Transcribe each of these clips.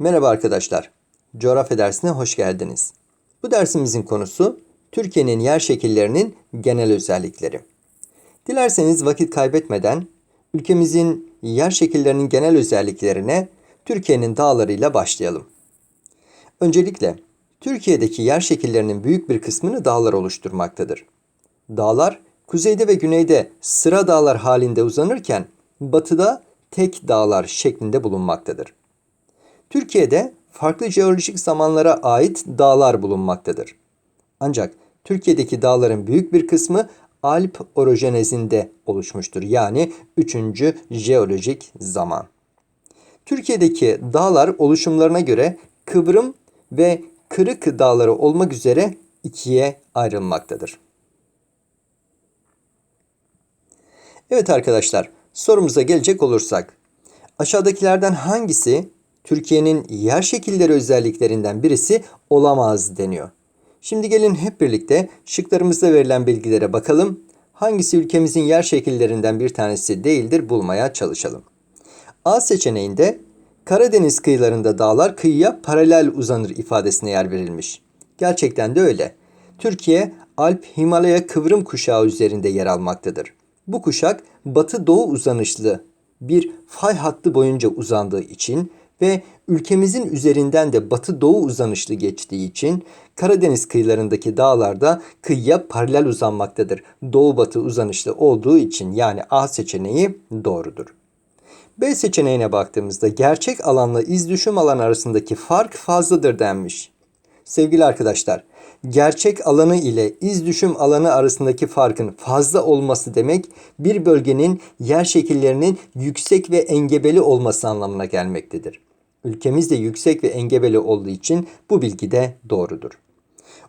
Merhaba arkadaşlar. Coğrafya dersine hoş geldiniz. Bu dersimizin konusu Türkiye'nin yer şekillerinin genel özellikleri. Dilerseniz vakit kaybetmeden ülkemizin yer şekillerinin genel özelliklerine Türkiye'nin dağlarıyla başlayalım. Öncelikle Türkiye'deki yer şekillerinin büyük bir kısmını dağlar oluşturmaktadır. Dağlar kuzeyde ve güneyde sıra dağlar halinde uzanırken batıda tek dağlar şeklinde bulunmaktadır. Türkiye'de farklı jeolojik zamanlara ait dağlar bulunmaktadır. Ancak Türkiye'deki dağların büyük bir kısmı Alp orojenezinde oluşmuştur. Yani 3. jeolojik zaman. Türkiye'deki dağlar oluşumlarına göre kıvrım ve kırık dağları olmak üzere ikiye ayrılmaktadır. Evet arkadaşlar, sorumuza gelecek olursak. Aşağıdakilerden hangisi Türkiye'nin yer şekilleri özelliklerinden birisi olamaz deniyor. Şimdi gelin hep birlikte şıklarımızda verilen bilgilere bakalım. Hangisi ülkemizin yer şekillerinden bir tanesi değildir bulmaya çalışalım. A seçeneğinde Karadeniz kıyılarında dağlar kıyıya paralel uzanır ifadesine yer verilmiş. Gerçekten de öyle. Türkiye Alp-Himalaya kıvrım kuşağı üzerinde yer almaktadır. Bu kuşak batı-doğu uzanışlı bir fay hattı boyunca uzandığı için ve ülkemizin üzerinden de batı-doğu uzanışlı geçtiği için Karadeniz kıyılarındaki dağlarda kıyıya paralel uzanmaktadır. Doğu-batı uzanışlı olduğu için yani A seçeneği doğrudur. B seçeneğine baktığımızda gerçek alanla iz düşüm alan arasındaki fark fazladır denmiş. Sevgili arkadaşlar, gerçek alanı ile iz düşüm alanı arasındaki farkın fazla olması demek bir bölgenin yer şekillerinin yüksek ve engebeli olması anlamına gelmektedir. Ülkemiz de yüksek ve engebeli olduğu için bu bilgi de doğrudur.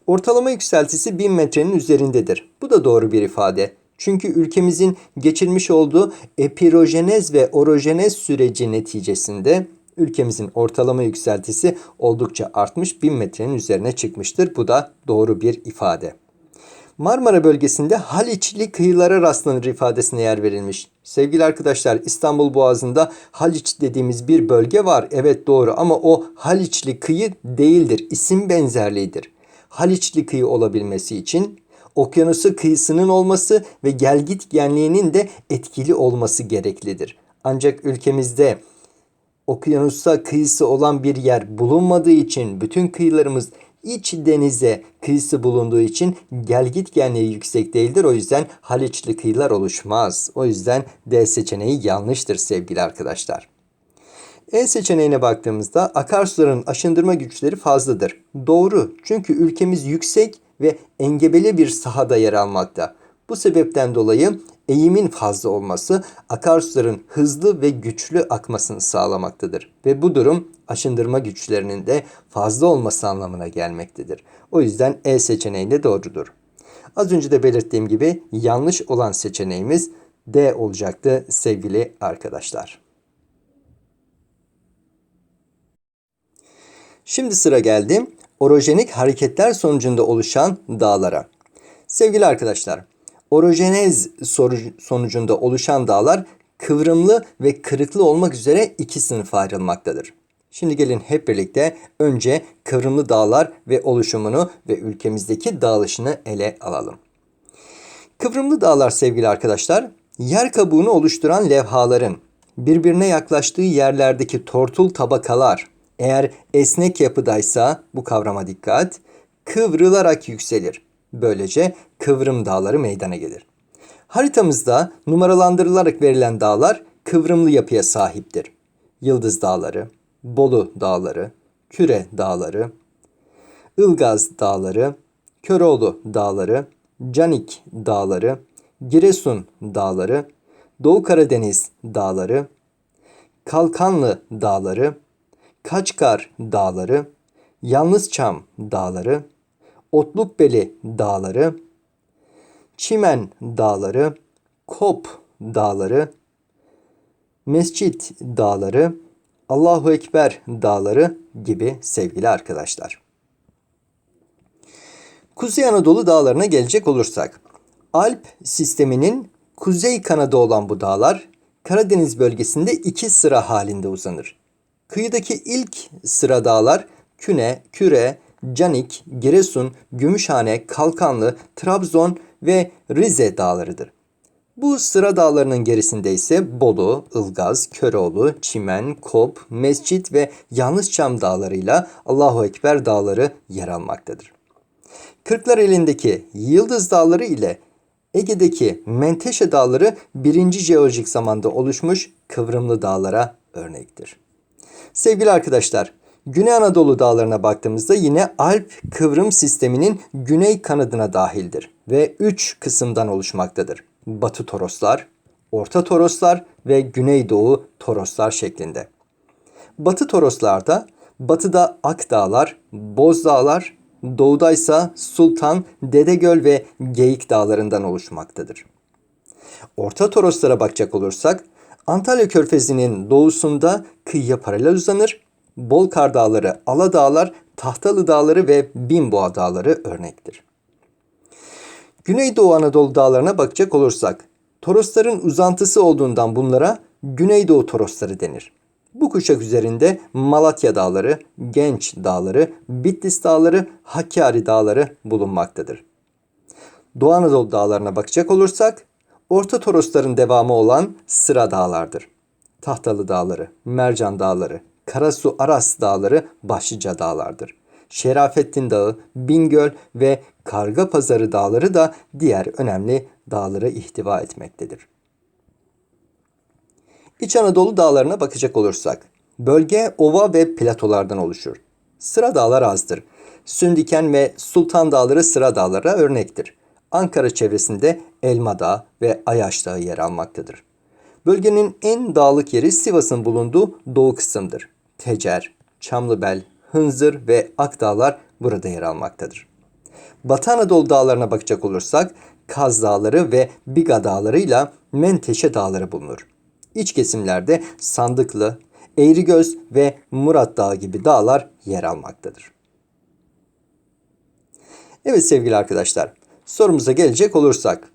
Ortalama yükseltisi 1000 metrenin üzerindedir. Bu da doğru bir ifade. Çünkü ülkemizin geçirmiş olduğu epirojenez ve orojenez süreci neticesinde ülkemizin ortalama yükseltisi oldukça artmış 1000 metrenin üzerine çıkmıştır. Bu da doğru bir ifade. Marmara bölgesinde Haliçli kıyılara rastlanır ifadesine yer verilmiş. Sevgili arkadaşlar İstanbul Boğazı'nda Haliç dediğimiz bir bölge var. Evet doğru ama o Haliçli kıyı değildir. İsim benzerliğidir. Haliçli kıyı olabilmesi için okyanusu kıyısının olması ve gelgit genliğinin de etkili olması gereklidir. Ancak ülkemizde okyanusa kıyısı olan bir yer bulunmadığı için bütün kıyılarımız iç denize kıyısı bulunduğu için gelgit genliği yüksek değildir. O yüzden Haliçli kıyılar oluşmaz. O yüzden D seçeneği yanlıştır sevgili arkadaşlar. E seçeneğine baktığımızda akarsuların aşındırma güçleri fazladır. Doğru. Çünkü ülkemiz yüksek ve engebeli bir sahada yer almakta. Bu sebepten dolayı eğimin fazla olması akarsuların hızlı ve güçlü akmasını sağlamaktadır. Ve bu durum aşındırma güçlerinin de fazla olması anlamına gelmektedir. O yüzden E seçeneğinde doğrudur. Az önce de belirttiğim gibi yanlış olan seçeneğimiz D olacaktı sevgili arkadaşlar. Şimdi sıra geldi orojenik hareketler sonucunda oluşan dağlara. Sevgili arkadaşlar, orojenez sonucunda oluşan dağlar kıvrımlı ve kırıklı olmak üzere iki sınıfa ayrılmaktadır. Şimdi gelin hep birlikte önce kıvrımlı dağlar ve oluşumunu ve ülkemizdeki dağılışını ele alalım. Kıvrımlı dağlar sevgili arkadaşlar, yer kabuğunu oluşturan levhaların birbirine yaklaştığı yerlerdeki tortul tabakalar eğer esnek yapıdaysa bu kavrama dikkat, kıvrılarak yükselir. Böylece kıvrım dağları meydana gelir. Haritamızda numaralandırılarak verilen dağlar kıvrımlı yapıya sahiptir. Yıldız Dağları, Bolu Dağları, Küre Dağları, Ilgaz Dağları, Köroğlu Dağları, Canik Dağları, Giresun Dağları, Doğu Karadeniz Dağları, Kalkanlı Dağları, Kaçkar Dağları, Yalnızçam Dağları, Otlukbeli Dağları, Çimen Dağları, Kop Dağları, Mescit Dağları, Allahu Ekber Dağları gibi sevgili arkadaşlar. Kuzey Anadolu dağlarına gelecek olursak, Alp sisteminin kuzey kanadı olan bu dağlar Karadeniz bölgesinde iki sıra halinde uzanır. Kıyıdaki ilk sıra dağlar Küne, Küre, Canik, Giresun, Gümüşhane, Kalkanlı, Trabzon ve Rize dağlarıdır. Bu sıra dağlarının gerisinde ise Bolu, Ilgaz, Köroğlu, Çimen, Kop, Mescit ve Yanlışçam dağlarıyla Allahu Ekber dağları yer almaktadır. Kırklar elindeki Yıldız Dağları ile Ege'deki Menteşe Dağları birinci jeolojik zamanda oluşmuş kıvrımlı dağlara örnektir. Sevgili arkadaşlar, Güney Anadolu dağlarına baktığımızda yine Alp kıvrım sisteminin güney kanadına dahildir ve 3 kısımdan oluşmaktadır. Batı Toroslar, Orta Toroslar ve Güneydoğu Toroslar şeklinde. Batı Toroslarda batıda Akdağlar, Bozdağlar, doğudaysa Sultan, Dedegöl ve Geyik dağlarından oluşmaktadır. Orta Toroslara bakacak olursak Antalya Körfezi'nin doğusunda kıyıya paralel uzanır. Bolkar Dağları, Aladağlar, Tahtalı Dağları ve Binboğa Dağları örnektir. Güneydoğu Anadolu dağlarına bakacak olursak, Torosların uzantısı olduğundan bunlara Güneydoğu Torosları denir. Bu kuşak üzerinde Malatya Dağları, Genç Dağları, Bitlis Dağları, Hakkari Dağları bulunmaktadır. Doğu Anadolu dağlarına bakacak olursak, Orta Torosların devamı olan Sıra Dağlardır. Tahtalı Dağları, Mercan Dağları, Karasu Aras Dağları başlıca dağlardır. Şerafettin Dağı, Bingöl ve Karga Pazarı Dağları da diğer önemli dağları ihtiva etmektedir. İç Anadolu dağlarına bakacak olursak, bölge ova ve platolardan oluşur. Sıra dağlar azdır. Sündiken ve Sultan Dağları sıra dağlara örnektir. Ankara çevresinde Elma Dağı ve Ayaş Dağı yer almaktadır. Bölgenin en dağlık yeri Sivas'ın bulunduğu doğu kısımdır. Tecer, Çamlıbel, Hınzır ve Akdağlar burada yer almaktadır. Batı Anadolu dağlarına bakacak olursak Kaz Dağları ve Biga Dağları'yla Menteşe Dağları bulunur. İç kesimlerde Sandıklı, Eğrigöz ve Murat Dağı gibi dağlar yer almaktadır. Evet sevgili arkadaşlar, sorumuza gelecek olursak.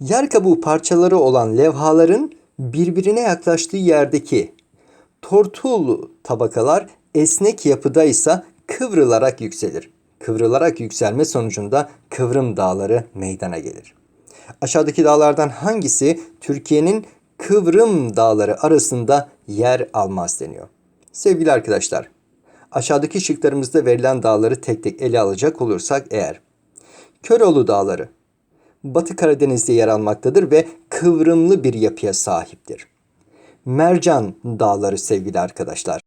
Yer kabuğu parçaları olan levhaların birbirine yaklaştığı yerdeki tortul tabakalar esnek yapıda ise kıvrılarak yükselir. Kıvrılarak yükselme sonucunda kıvrım dağları meydana gelir. Aşağıdaki dağlardan hangisi Türkiye'nin kıvrım dağları arasında yer almaz deniyor. Sevgili arkadaşlar, aşağıdaki şıklarımızda verilen dağları tek tek ele alacak olursak eğer Köroğlu Dağları Batı Karadeniz'de yer almaktadır ve kıvrımlı bir yapıya sahiptir. Mercan Dağları sevgili arkadaşlar.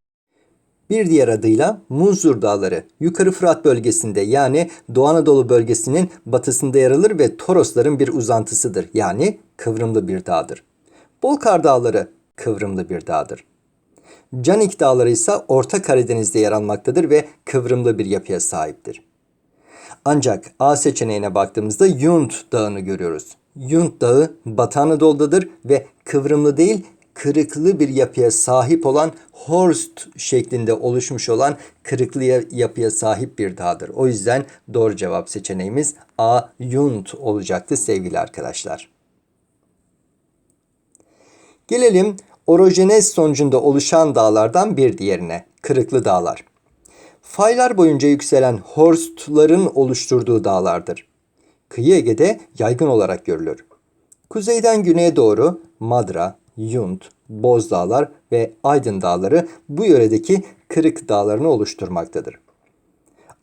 Bir diğer adıyla Munzur Dağları yukarı Fırat bölgesinde yani Doğu Anadolu bölgesinin batısında yer alır ve Torosların bir uzantısıdır. Yani kıvrımlı bir dağdır. Bolkar Dağları kıvrımlı bir dağdır. Canik Dağları ise Orta Karadeniz'de yer almaktadır ve kıvrımlı bir yapıya sahiptir. Ancak A seçeneğine baktığımızda Yunt Dağı'nı görüyoruz. Yunt Dağı Batı Anadolu'dadır ve kıvrımlı değil kırıklı bir yapıya sahip olan Horst şeklinde oluşmuş olan kırıklı yapıya sahip bir dağdır. O yüzden doğru cevap seçeneğimiz A. Yunt olacaktı sevgili arkadaşlar. Gelelim orojenez sonucunda oluşan dağlardan bir diğerine. Kırıklı dağlar. Faylar boyunca yükselen horstların oluşturduğu dağlardır. Kıyı Ege'de yaygın olarak görülür. Kuzeyden güneye doğru Madra, Yunt, Bozdağlar ve Aydın Dağları bu yöredeki kırık dağlarını oluşturmaktadır.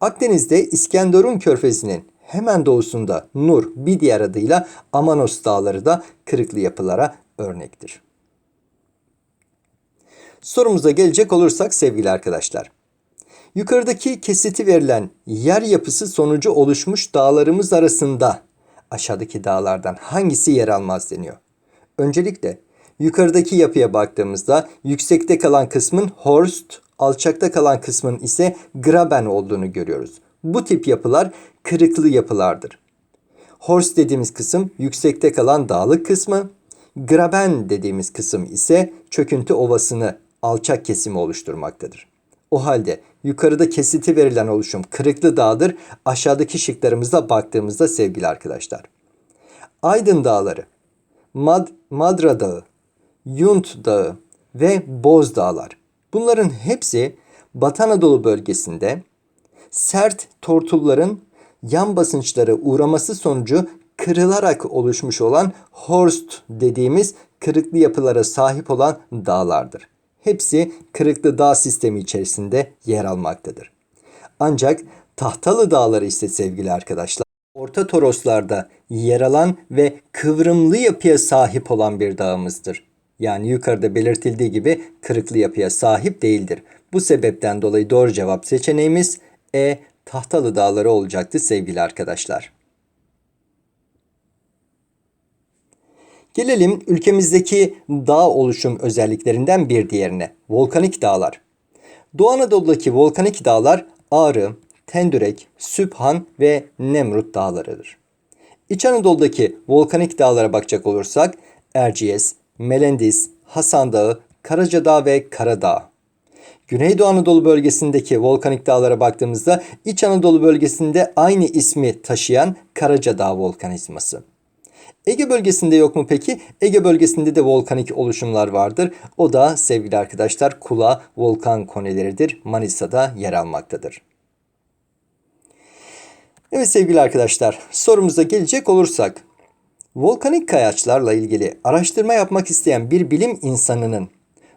Akdeniz'de İskenderun Körfezi'nin hemen doğusunda Nur bir diğer adıyla Amanos Dağları da kırıklı yapılara örnektir. Sorumuza gelecek olursak sevgili arkadaşlar. Yukarıdaki kesiti verilen yer yapısı sonucu oluşmuş dağlarımız arasında aşağıdaki dağlardan hangisi yer almaz deniyor. Öncelikle yukarıdaki yapıya baktığımızda yüksekte kalan kısmın Horst, alçakta kalan kısmın ise Graben olduğunu görüyoruz. Bu tip yapılar kırıklı yapılardır. Horst dediğimiz kısım yüksekte kalan dağlık kısmı, Graben dediğimiz kısım ise çöküntü ovasını alçak kesimi oluşturmaktadır. O halde yukarıda kesiti verilen oluşum Kırıklı Dağ'dır. Aşağıdaki şıklarımızda baktığımızda sevgili arkadaşlar. Aydın Dağları, Mad Madra Dağı, Yunt Dağı ve Boz Dağlar. Bunların hepsi Batı Anadolu bölgesinde sert tortulların yan basınçlara uğraması sonucu kırılarak oluşmuş olan horst dediğimiz kırıklı yapılara sahip olan dağlardır. Hepsi kırıklı dağ sistemi içerisinde yer almaktadır. Ancak Tahtalı Dağları ise sevgili arkadaşlar Orta Toroslarda yer alan ve kıvrımlı yapıya sahip olan bir dağımızdır. Yani yukarıda belirtildiği gibi kırıklı yapıya sahip değildir. Bu sebepten dolayı doğru cevap seçeneğimiz E. Tahtalı Dağları olacaktı sevgili arkadaşlar. Gelelim ülkemizdeki dağ oluşum özelliklerinden bir diğerine. Volkanik dağlar. Doğu Anadolu'daki volkanik dağlar Ağrı, Tendürek, Sübhan ve Nemrut dağlarıdır. İç Anadolu'daki volkanik dağlara bakacak olursak Erciyes, Melendis, Hasan Dağı, Karacadağ ve Karadağ. Güneydoğu Anadolu bölgesindeki volkanik dağlara baktığımızda İç Anadolu bölgesinde aynı ismi taşıyan Karacadağ volkanizması. Ege bölgesinde yok mu peki? Ege bölgesinde de volkanik oluşumlar vardır. O da sevgili arkadaşlar Kula volkan koneleridir. Manisa'da yer almaktadır. Evet sevgili arkadaşlar sorumuza gelecek olursak. Volkanik kayaçlarla ilgili araştırma yapmak isteyen bir bilim insanının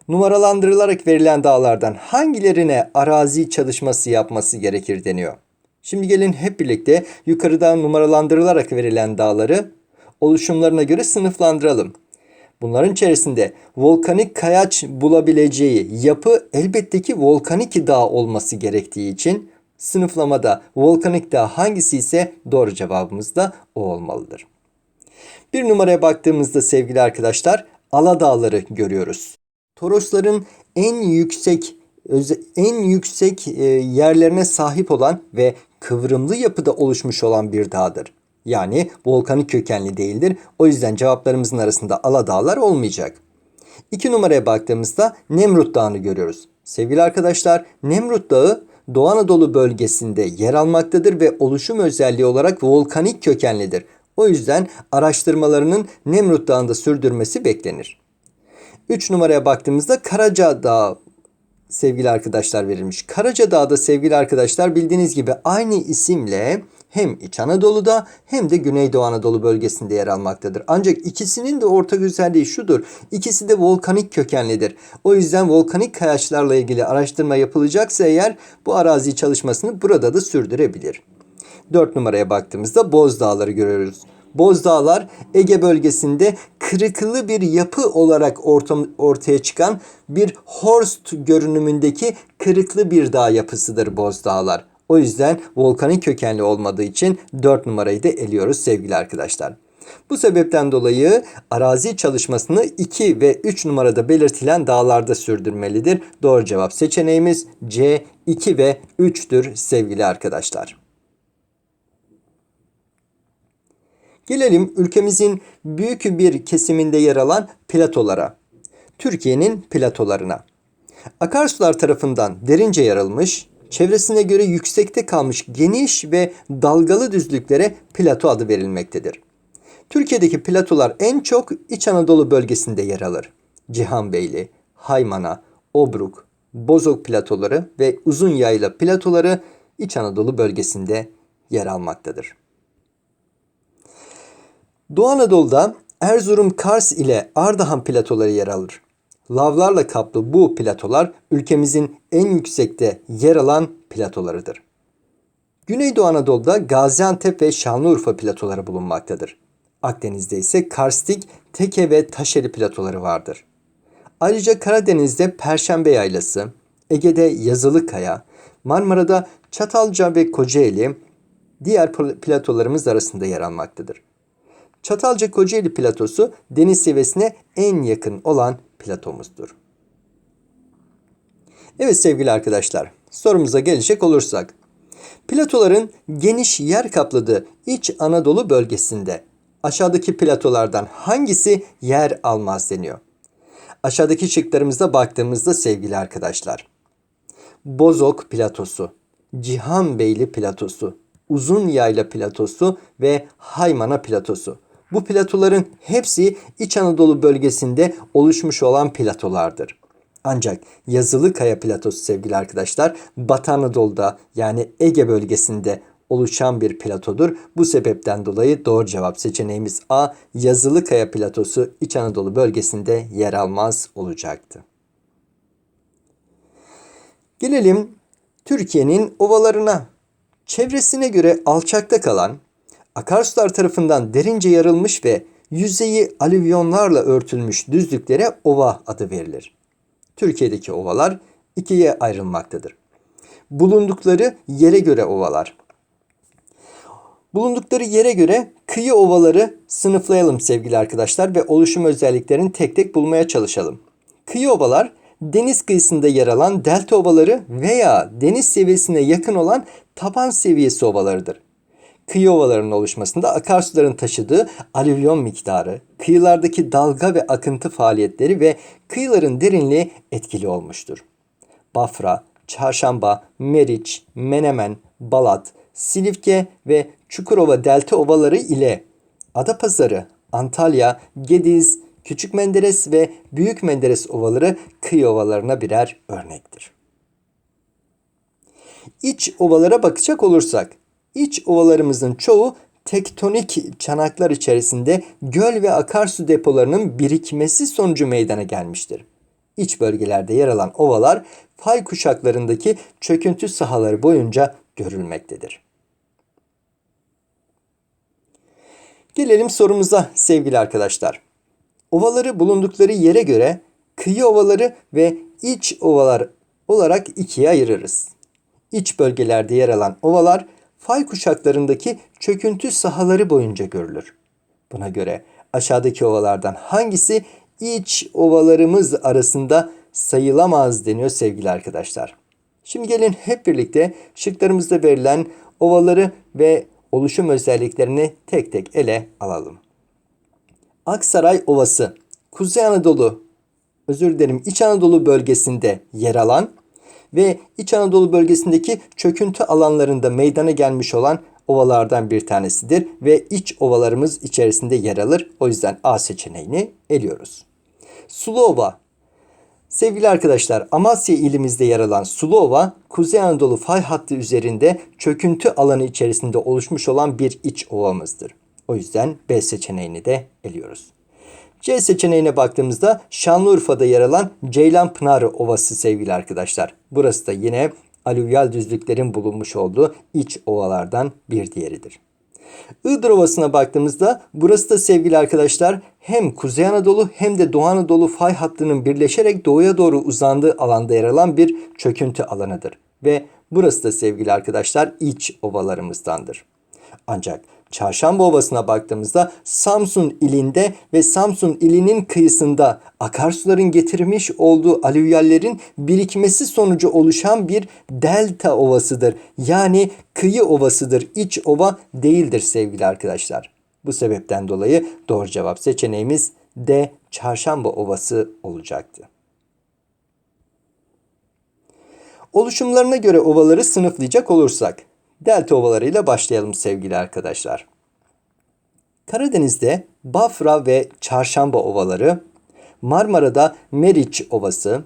numaralandırılarak verilen dağlardan hangilerine arazi çalışması yapması gerekir deniyor. Şimdi gelin hep birlikte yukarıda numaralandırılarak verilen dağları oluşumlarına göre sınıflandıralım. Bunların içerisinde volkanik kayaç bulabileceği yapı elbette ki volkanik dağ olması gerektiği için sınıflamada volkanik dağ hangisi ise doğru cevabımız da o olmalıdır. Bir numaraya baktığımızda sevgili arkadaşlar Aladağları görüyoruz. Torosların en yüksek en yüksek e, yerlerine sahip olan ve kıvrımlı yapıda oluşmuş olan bir dağdır. Yani volkanik kökenli değildir. O yüzden cevaplarımızın arasında Aladağlar olmayacak. İki numaraya baktığımızda Nemrut Dağı'nı görüyoruz. Sevgili arkadaşlar Nemrut Dağı Doğu Anadolu bölgesinde yer almaktadır ve oluşum özelliği olarak volkanik kökenlidir. O yüzden araştırmalarının Nemrut Dağı'nda sürdürmesi beklenir. 3 numaraya baktığımızda Karaca Dağı sevgili arkadaşlar verilmiş. Karaca Dağı'da sevgili arkadaşlar bildiğiniz gibi aynı isimle hem İç Anadolu'da hem de Güneydoğu Anadolu bölgesinde yer almaktadır. Ancak ikisinin de ortak özelliği şudur. İkisi de volkanik kökenlidir. O yüzden volkanik kayaçlarla ilgili araştırma yapılacaksa eğer bu arazi çalışmasını burada da sürdürebilir. 4 numaraya baktığımızda Boz Dağları görüyoruz. Bozdağlar Ege bölgesinde kırıklı bir yapı olarak ortam, ortaya çıkan bir horst görünümündeki kırıklı bir dağ yapısıdır Bozdağlar. O yüzden volkanik kökenli olmadığı için 4 numarayı da eliyoruz sevgili arkadaşlar. Bu sebepten dolayı arazi çalışmasını 2 ve 3 numarada belirtilen dağlarda sürdürmelidir. Doğru cevap seçeneğimiz C 2 ve 3'tür sevgili arkadaşlar. Gelelim ülkemizin büyük bir kesiminde yer alan platolara. Türkiye'nin platolarına. Akarsular tarafından derince yarılmış, çevresine göre yüksekte kalmış geniş ve dalgalı düzlüklere plato adı verilmektedir. Türkiye'deki platolar en çok İç Anadolu bölgesinde yer alır. Cihanbeyli, Haymana, Obruk, Bozok platoları ve Uzun Yayla platoları İç Anadolu bölgesinde yer almaktadır. Doğu Anadolu'da Erzurum, Kars ile Ardahan platoları yer alır. Lavlarla kaplı bu platolar ülkemizin en yüksekte yer alan platolarıdır. Güneydoğu Anadolu'da Gaziantep ve Şanlıurfa platoları bulunmaktadır. Akdeniz'de ise karstik, teke ve taşeli platoları vardır. Ayrıca Karadeniz'de Perşembe Yaylası, Ege'de Yazılıkaya, Marmara'da Çatalca ve Kocaeli diğer platolarımız arasında yer almaktadır. Çatalca Kocaeli platosu deniz seviyesine en yakın olan platomuzdur. Evet sevgili arkadaşlar sorumuza gelecek olursak. Platoların geniş yer kapladığı İç Anadolu bölgesinde aşağıdaki platolardan hangisi yer almaz deniyor. Aşağıdaki şıklarımıza baktığımızda sevgili arkadaşlar. Bozok platosu, Cihanbeyli platosu, Uzun Yayla platosu ve Haymana platosu. Bu platoların hepsi İç Anadolu bölgesinde oluşmuş olan platolardır. Ancak yazılı kaya platosu sevgili arkadaşlar Batı Anadolu'da yani Ege bölgesinde oluşan bir platodur. Bu sebepten dolayı doğru cevap seçeneğimiz A yazılı kaya platosu İç Anadolu bölgesinde yer almaz olacaktı. Gelelim Türkiye'nin ovalarına. Çevresine göre alçakta kalan, akarsular tarafından derince yarılmış ve yüzeyi alüvyonlarla örtülmüş düzlüklere ova adı verilir. Türkiye'deki ovalar ikiye ayrılmaktadır. Bulundukları yere göre ovalar. Bulundukları yere göre kıyı ovaları sınıflayalım sevgili arkadaşlar ve oluşum özelliklerini tek tek bulmaya çalışalım. Kıyı ovalar deniz kıyısında yer alan delta ovaları veya deniz seviyesine yakın olan taban seviyesi ovalarıdır. Kıyı ovalarının oluşmasında akarsuların taşıdığı alüvyon miktarı, kıyılardaki dalga ve akıntı faaliyetleri ve kıyıların derinliği etkili olmuştur. Bafra, Çarşamba, Meriç, Menemen, Balat, Silifke ve Çukurova delta ovaları ile Adapazarı, Antalya, Gediz, Küçük Menderes ve Büyük Menderes ovaları kıyı ovalarına birer örnektir. İç ovalara bakacak olursak, iç ovalarımızın çoğu tektonik çanaklar içerisinde göl ve akarsu depolarının birikmesi sonucu meydana gelmiştir. İç bölgelerde yer alan ovalar fay kuşaklarındaki çöküntü sahaları boyunca görülmektedir. Gelelim sorumuza sevgili arkadaşlar. Ovaları bulundukları yere göre kıyı ovaları ve iç ovalar olarak ikiye ayırırız. İç bölgelerde yer alan ovalar fay kuşaklarındaki çöküntü sahaları boyunca görülür. Buna göre aşağıdaki ovalardan hangisi iç ovalarımız arasında sayılamaz deniyor sevgili arkadaşlar. Şimdi gelin hep birlikte şıklarımızda verilen ovaları ve oluşum özelliklerini tek tek ele alalım. Aksaray Ovası, Kuzey Anadolu, özür dilerim İç Anadolu bölgesinde yer alan ve İç Anadolu bölgesindeki çöküntü alanlarında meydana gelmiş olan ovalardan bir tanesidir ve iç ovalarımız içerisinde yer alır. O yüzden A seçeneğini eliyoruz. Sulu Ova Sevgili arkadaşlar, Amasya ilimizde yer alan Sulova, Kuzey Anadolu fay hattı üzerinde çöküntü alanı içerisinde oluşmuş olan bir iç ovamızdır. O yüzden B seçeneğini de eliyoruz. C seçeneğine baktığımızda Şanlıurfa'da yer alan Ceylan Pınarı Ovası sevgili arkadaşlar. Burası da yine alüvyal düzlüklerin bulunmuş olduğu iç ovalardan bir diğeridir. Iğdır Ovası'na baktığımızda burası da sevgili arkadaşlar hem Kuzey Anadolu hem de Doğu Anadolu fay hattının birleşerek doğuya doğru uzandığı alanda yer alan bir çöküntü alanıdır. Ve burası da sevgili arkadaşlar iç ovalarımızdandır. Ancak Çarşamba Ovası'na baktığımızda Samsun ilinde ve Samsun ilinin kıyısında akarsuların getirmiş olduğu alüvyallerin birikmesi sonucu oluşan bir delta ovasıdır. Yani kıyı ovasıdır. İç ova değildir sevgili arkadaşlar. Bu sebepten dolayı doğru cevap seçeneğimiz D. Çarşamba Ovası olacaktı. Oluşumlarına göre ovaları sınıflayacak olursak delta ovalarıyla başlayalım sevgili arkadaşlar. Karadeniz'de Bafra ve Çarşamba ovaları, Marmara'da Meriç Ovası,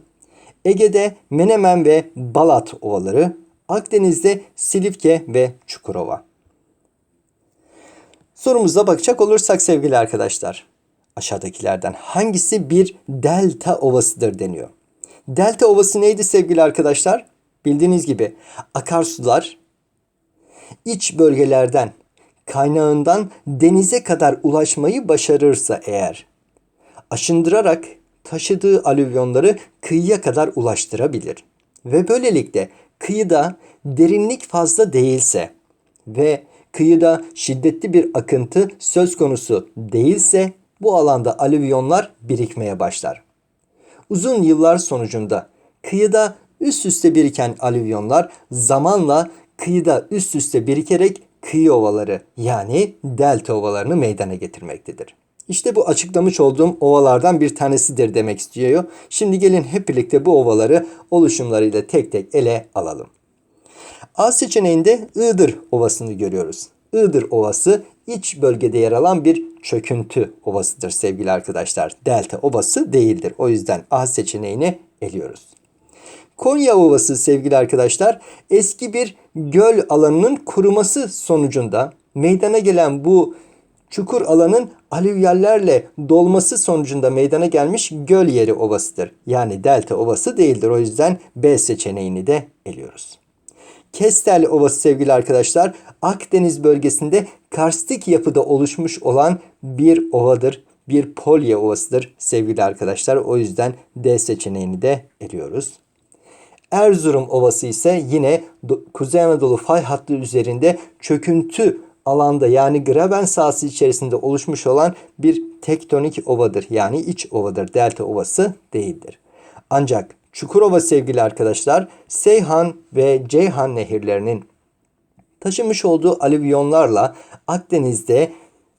Ege'de Menemen ve Balat ovaları, Akdeniz'de Silifke ve Çukurova. Sorumuza bakacak olursak sevgili arkadaşlar. Aşağıdakilerden hangisi bir delta ovasıdır deniyor. Delta ovası neydi sevgili arkadaşlar? Bildiğiniz gibi akarsular iç bölgelerden kaynağından denize kadar ulaşmayı başarırsa eğer aşındırarak taşıdığı alüvyonları kıyıya kadar ulaştırabilir. Ve böylelikle kıyıda derinlik fazla değilse ve kıyıda şiddetli bir akıntı söz konusu değilse bu alanda alüvyonlar birikmeye başlar. Uzun yıllar sonucunda kıyıda üst üste biriken alüvyonlar zamanla kıyıda üst üste birikerek kıyı ovaları yani delta ovalarını meydana getirmektedir. İşte bu açıklamış olduğum ovalardan bir tanesidir demek istiyor. Şimdi gelin hep birlikte bu ovaları oluşumlarıyla tek tek ele alalım. A seçeneğinde Iğdır Ovası'nı görüyoruz. Iğdır Ovası iç bölgede yer alan bir çöküntü ovasıdır sevgili arkadaşlar. Delta ovası değildir. O yüzden A seçeneğini eliyoruz. Konya Ovası sevgili arkadaşlar eski bir göl alanının kuruması sonucunda meydana gelen bu çukur alanın alüvyallerle dolması sonucunda meydana gelmiş göl yeri ovasıdır. Yani delta ovası değildir. O yüzden B seçeneğini de eliyoruz. Kestel Ovası sevgili arkadaşlar Akdeniz bölgesinde karstik yapıda oluşmuş olan bir ovadır. Bir polye ovasıdır sevgili arkadaşlar. O yüzden D seçeneğini de eliyoruz. Erzurum Ovası ise yine Kuzey Anadolu fay hattı üzerinde çöküntü alanda yani graben sahası içerisinde oluşmuş olan bir tektonik ovadır. Yani iç ovadır. Delta ovası değildir. Ancak Çukurova sevgili arkadaşlar Seyhan ve Ceyhan nehirlerinin taşımış olduğu alüvyonlarla Akdeniz'de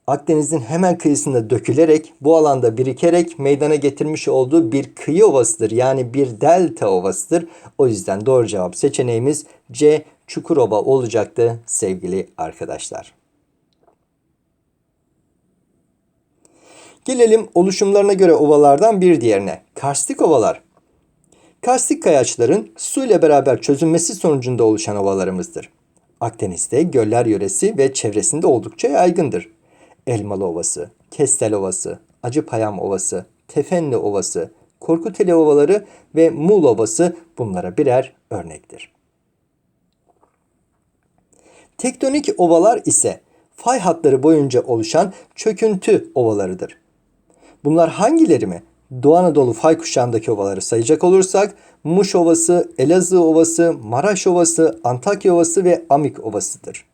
Akdeniz'in hemen kıyısında dökülerek bu alanda birikerek meydana getirmiş olduğu bir kıyı ovasıdır. Yani bir delta ovasıdır. O yüzden doğru cevap seçeneğimiz C Çukurova olacaktı sevgili arkadaşlar. Gelelim oluşumlarına göre ovalardan bir diğerine. Karstik ovalar. Karstik kayaçların su ile beraber çözünmesi sonucunda oluşan ovalarımızdır. Akdeniz'de göller yöresi ve çevresinde oldukça yaygındır. Elmalı Ovası, Kestel Ovası, Acıpayam Ovası, Tefenli Ovası, Korkuteli Ovaları ve Muğla Ovası bunlara birer örnektir. Tektonik ovalar ise fay hatları boyunca oluşan çöküntü ovalarıdır. Bunlar hangileri mi? Doğu Anadolu fay kuşağındaki ovaları sayacak olursak Muş Ovası, Elazığ Ovası, Maraş Ovası, Antakya Ovası ve Amik Ovası'dır.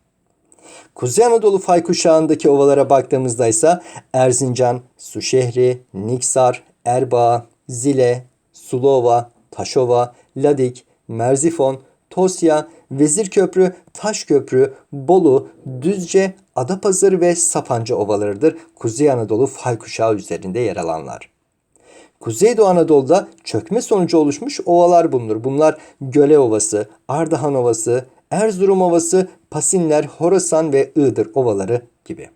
Kuzey Anadolu fay kuşağındaki ovalara baktığımızda ise Erzincan, Suşehri, Niksar, Erbaa, Zile, Sulova, Taşova, Ladik, Merzifon, Tosya, Vezirköprü, Taşköprü, Bolu, Düzce, Adapazarı ve Sapanca ovalarıdır. Kuzey Anadolu fay kuşağı üzerinde yer alanlar. Kuzeydoğu Anadolu'da çökme sonucu oluşmuş ovalar bulunur. Bunlar Göle Ovası, Ardahan Ovası, Erzurum Ovası, Pasinler, Horasan ve Iğdır ovaları gibi.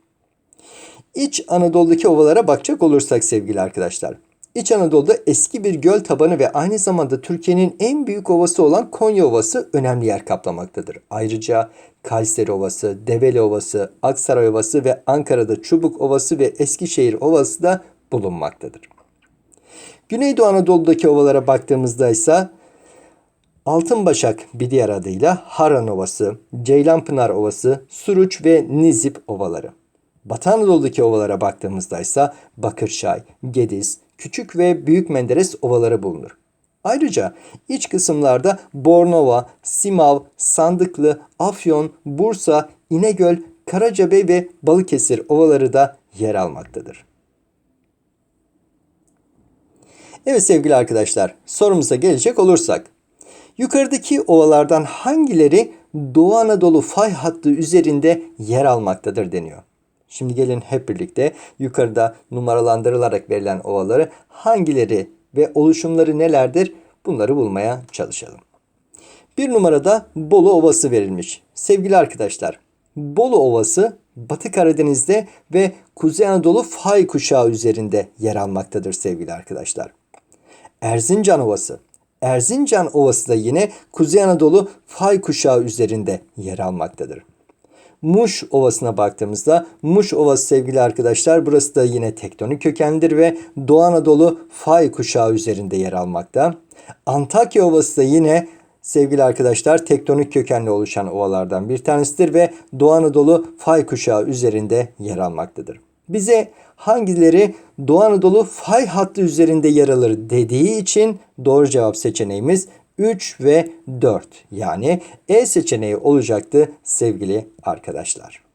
İç Anadolu'daki ovalara bakacak olursak sevgili arkadaşlar. İç Anadolu'da eski bir göl tabanı ve aynı zamanda Türkiye'nin en büyük ovası olan Konya Ovası önemli yer kaplamaktadır. Ayrıca Kayseri Ovası, Develi Ovası, Aksaray Ovası ve Ankara'da Çubuk Ovası ve Eskişehir Ovası da bulunmaktadır. Güneydoğu Anadolu'daki ovalara baktığımızda ise Altınbaşak bir diğer adıyla Haran Ovası, Ceylanpınar Ovası, Suruç ve Nizip ovaları. Batı Anadolu'daki ovalara baktığımızda ise Bakırçay, Gediz, Küçük ve Büyük Menderes ovaları bulunur. Ayrıca iç kısımlarda Bornova, Simav, Sandıklı, Afyon, Bursa, İnegöl, Karacabey ve Balıkesir ovaları da yer almaktadır. Evet sevgili arkadaşlar sorumuza gelecek olursak. Yukarıdaki ovalardan hangileri Doğu Anadolu fay hattı üzerinde yer almaktadır deniyor. Şimdi gelin hep birlikte yukarıda numaralandırılarak verilen ovaları hangileri ve oluşumları nelerdir bunları bulmaya çalışalım. Bir numarada Bolu Ovası verilmiş. Sevgili arkadaşlar, Bolu Ovası Batı Karadeniz'de ve Kuzey Anadolu fay kuşağı üzerinde yer almaktadır sevgili arkadaşlar. Erzincan Ovası. Erzincan Ovası da yine Kuzey Anadolu fay kuşağı üzerinde yer almaktadır. Muş Ovası'na baktığımızda Muş Ovası sevgili arkadaşlar burası da yine tektonik kökenlidir ve Doğu Anadolu fay kuşağı üzerinde yer almakta. Antakya Ovası da yine sevgili arkadaşlar tektonik kökenli oluşan ovalardan bir tanesidir ve Doğu Anadolu fay kuşağı üzerinde yer almaktadır. Bize hangileri Doğu Anadolu fay hattı üzerinde yer alır dediği için doğru cevap seçeneğimiz 3 ve 4 yani E seçeneği olacaktı sevgili arkadaşlar.